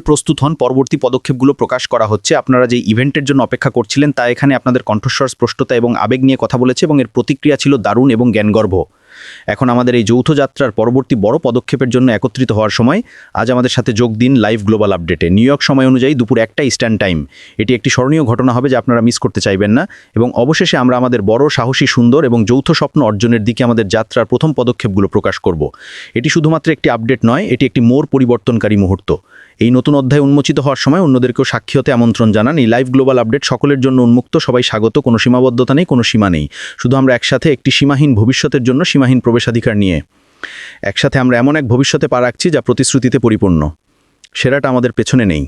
প্রস্তুত হন, পরবর্তী পদক্ষেপগুলো প্রকাশ করা হচ্ছে। আপনারা যে ইভেন্টের জন্য অপেক্ষা করছিলেন, তা এখানে আপনাদের কণ্ঠস্বর, স্পষ্টতা এবং আবেগ নিয়ে কথা বলেছে এবং এর প্রতিক্রিয়া ছিল দারুণ এবং জ্ঞানগর্ভ। এখন আমাদের এই যৌথ যাত্রার পরবর্তী বড় পদক্ষেপের জন্য একত্রিত হওয়ার সময় আজ আমাদের সাথে যোগ দিন লাইভ গ্লোবাল আপডেটে। নিউ ইয়র্ক সময় অনুযায়ী দুপুর একটা ইস্টার্ন টাইম। এটি একটি স্মরণীয় ঘটনা হবে যা আপনারা মিস করতে চাইবেন না এবং অবশেষে আমরা আমাদের বড়, সাহসী, সুন্দর এবং যৌথ স্বপ্ন অর্জনের দিকে আমাদের যাত্রার প্রথম পদক্ষেপগুলো প্রকাশ করব। এটি শুধুমাত্র একটি আপডেট নয়, এটি একটি মোর পরিবর্তনকারী মুহূর্ত। এই নতুন অধ্যায় উন্মোচিত হওয়ার সময় অন্যদেরকেও সাক্ষী হতে আমন্ত্রণ জানান। এই লাইভ গ্লোবাল আপডেট সকলের জন্য উন্মুক্ত। সবাই স্বাগত। কোনো সীমাবদ্ধতা নেই, কোনো সীমা নেই। শুধু আমরা একসাথে একটি সীমাহীন ভবিষ্যতের জন্য সীমাহীন প্রবেশাধিকার নিয়ে একসাথে আমরা এমন এক ভবিষ্যতে পা রাখছি যা প্রতিশ্রুতিতে পরিপূর্ণ। সেরাটা আমাদের পেছনে নেই।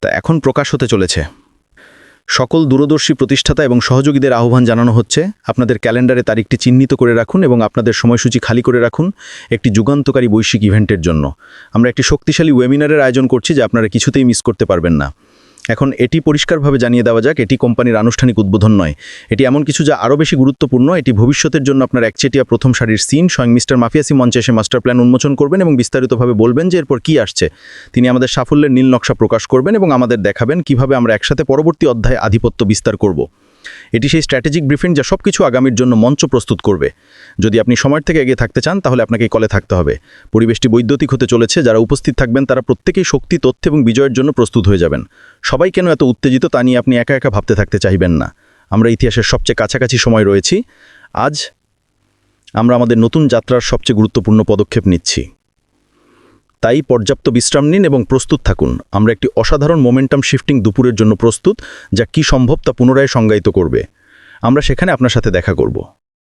তা এখন প্রকাশ হতে চলেছে। সকল দূরদর্শী প্রতিষ্ঠাতা এবং সহযোগীদের আহ্বান জানানো হচ্ছে। আপনাদের ক্যালেন্ডারে তারিখটি চিহ্নিত করে রাখুন এবং আপনাদের সময়সূচি খালি করে রাখুন একটি যুগান্তকারী বৈশ্বিক ইভেন্টের জন্য। আমরা একটি শক্তিশালী ওয়েবিনারের আয়োজন করছি যা আপনারা কিছুতেই মিস করতে পারবেন না। এখন এটি পরিষ্কারভাবে জানিয়ে দেওয়া যাক, এটি কোম্পানির আনুষ্ঠানিক উদ্বোধন নয়। এটি এমন কিছু যা আরও বেশি গুরুত্বপূর্ণ, এটি ভবিষ্যতের জন্য আপনার একচেটিয়া প্রথম সারির সিন, স্বয়ং মিস্টার মাফিয়াসি মঞ্চে এসে মাস্টার প্ল্যান উন্মোচন করবেন এবং বিস্তারিতভাবে বলবেন যে এরপর কী আসছে। তিনি আমাদের সাফল্যের নীল নকশা প্রকাশ করবেন এবং আমাদের দেখাবেন কীভাবে আমরা একসাথে পরবর্তী অধ্যায়ে আধিপত্য বিস্তার করব। এটি সেই স্ট্র্যাটেজিক ব্রিফিং যা সব কিছু আগামীর জন্য মঞ্চ প্রস্তুত করবে। যদি আপনি সময়ের থেকে এগিয়ে থাকতে চান, তাহলে আপনাকে কলে থাকতে হবে। পরিবেশটি বৈদ্যুতিক হতে চলেছে, যারা উপস্থিত থাকবেন তারা প্রত্যেকেই শক্তি, তথ্য এবং বিজয়ের জন্য প্রস্তুত হয়ে যাবেন। সবাই কেন এত উত্তেজিত তা নিয়ে আপনি একা একা ভাবতে থাকতে চাইবেন না। আমরা ইতিহাসের সবচেয়ে কাছাকাছি সময় রয়েছি। আজ আমরা আমাদের নতুন যাত্রার সবচেয়ে গুরুত্বপূর্ণ পদক্ষেপ নিচ্ছি। তাই পর্যাপ্ত বিশ্রাম নিন এবং প্রস্তুত থাকুন। আমরা একটি অসাধারণ মোমেন্টাম শিফটিং দুপুরের জন্য প্রস্তুত, যা কি সম্ভব তা পুনরায় সংজ্ঞায়িত করবে। আমরা সেখানে আপনার সাথে দেখা করব।